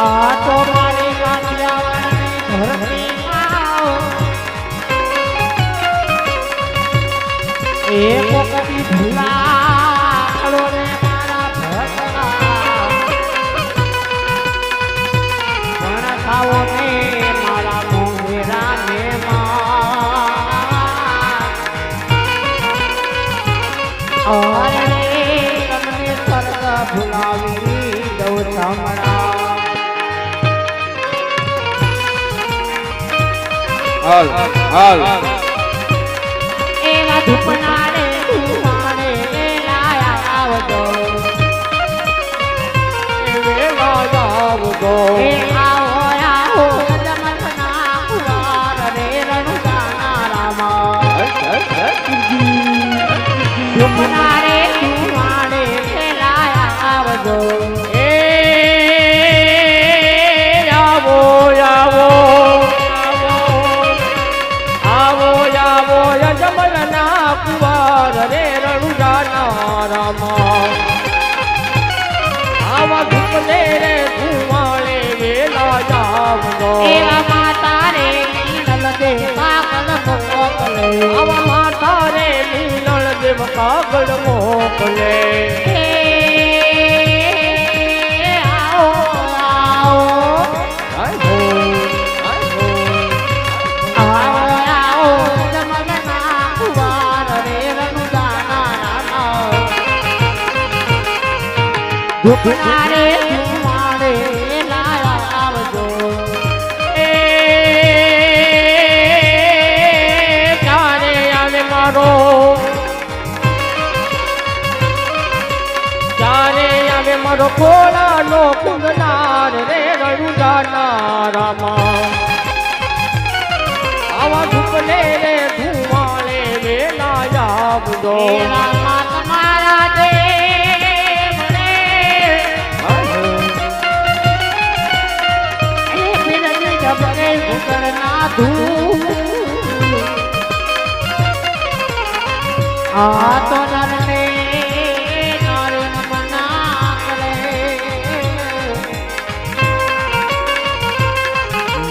આ તો મારી કાઠિયાવાડની ધરતી આવો એક વખત ભૂલા કરો રે મારા ભક્તના પણ ખાવો ને મારા મોંઘેરા ને અરે હાલ હાલ એવા ધૂપનારે ધુમાડે લાયા આવજો. વેલા આવજો દેવ કાગળ મોકલે આવો મારો ખોલાનો કુંદનાર રે રણુજાના રામા આવા ધૂપલે રે ધુવાળે વેલા આવજો. ભૂકરના ધૂપ આ તો નર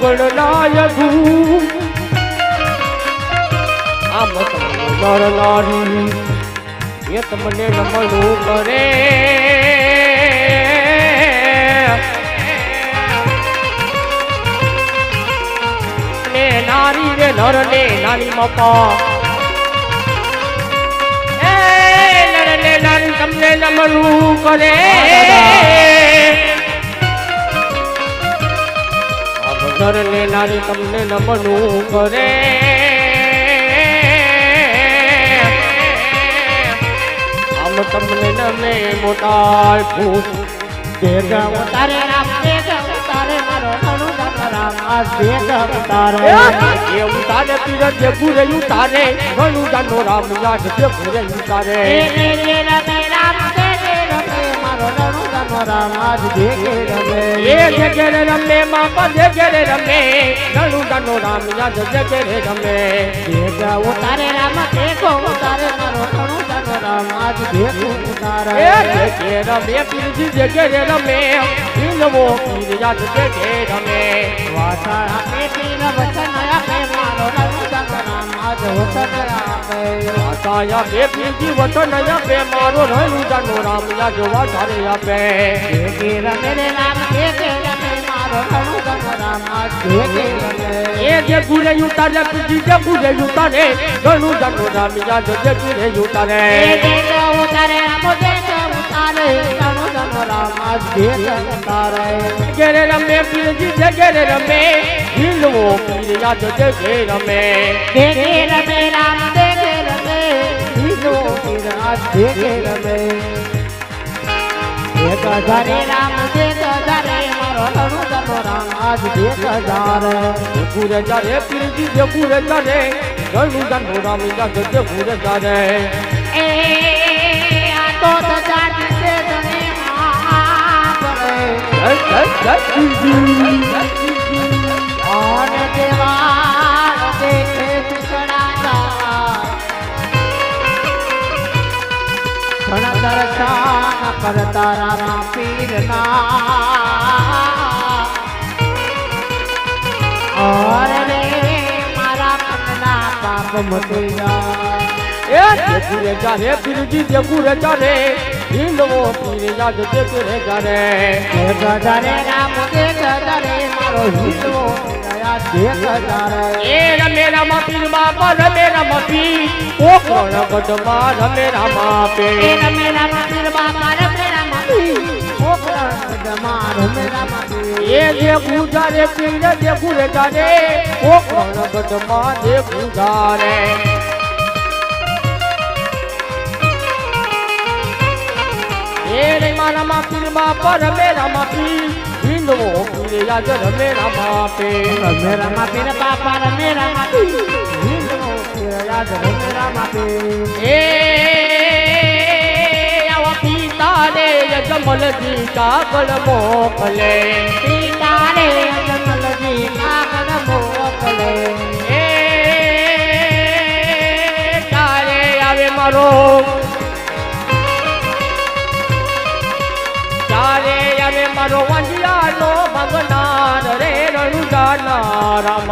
ગુગળ નાયકુ આમ નર નારી એ તમને નમલું કરે. ને નારી રે નર ને નાની મપા એ નર ને નાની તમને નમલું કરે. આમ નર નારી તમને નમનું કરે. આમ તમને નમે મોટા ભૂત દેગ ઉતારે રામ દેગ ઉતારે મારો રણુ રામ. આ દેગ ઉતારે એ ઉતારે પીર જે ગુરે ઉતારે ઘણું જાનો રામ યાદ રમે મારો રામ. આજ રમે એ જગેરે રમે માપા જગેરે રમે ઘણું જાનો રામ યાદ જગેરે રમે. ઉતારે રામ દેગ ઉતારે મારો રણુ જન રામ આજ ઉતારે. એ રમે પીરજી જગેરે રમે હિલવો પીર યાદ જગે રમે. વાસા આપે પીર વચન આપે મારો આજ વચન આપે આયા બે પીરજી વતન આપે મારો રણું જાનો રામ યાદ વધારે આપે. દેગે રમે રે રામ દેગે રમે મારો રણુ જન રામ. આજ દેગે એ જે ગુરે ઉતારે પીરજી જે ગુરે ઉતારે ઘણું જાનો રામ યાદ જે ગુરે ઉતારે. એ દેગ ઉતારે રામ દેગ ઉતારે રણુ જન રામ આજ દેગ ઉતારે જગેરે રમે પીરજી જગેરે રમે હિલવો પીર યાદ જગે રમે દેગે રમે રામ દેગે રમે હિલો પીર આજ દેગે રમે એક હજારે રામ દેગ હજારે મારો રણુ જન રામ આજ દેગ હજારે ગુરે જારે પીરજી જે ગુરે જારે ઘણું જાનો રામ જે ગુરે જારે એ આ તો ધજા દીધે ધણે આપરે જય જય જય દેખે દર્શન કરતા રામ પીરના. ઓર રે મારા મનના પાપ મટી જાય એ જે ગુરે જારે પીરજી જે ગુરે જારે હિલવો પીર જે ગુરે જારે એક હજારે રામ એક હજારે મારો હિંદવો એ રમે રામા પીર બાપા રમે રામા પીર. ઓ કોણ ગઢમાં રમે રામા એ રમે રામ પીર બાપા રમે રામ પીર. ઓ કરણ દમા રમે રામ પીર એ જે ગુજારે પીર જે ગુરે ઓ કોણ ગઢમાં જે ગુજારે એ રે મારા પીર બાપા રમે રામા પીર. હિંદવો પીર યાદ રમે રામા પીર રમે રામ પીર બાપા રમે રામ પીર હિંદવો પીર રમે રામ એ આવા પિતા રે જમલજી કાગળ મોકલે. પિતા રે જમલજી કાગળ મોકલે. એ તારે આવે મારો રામ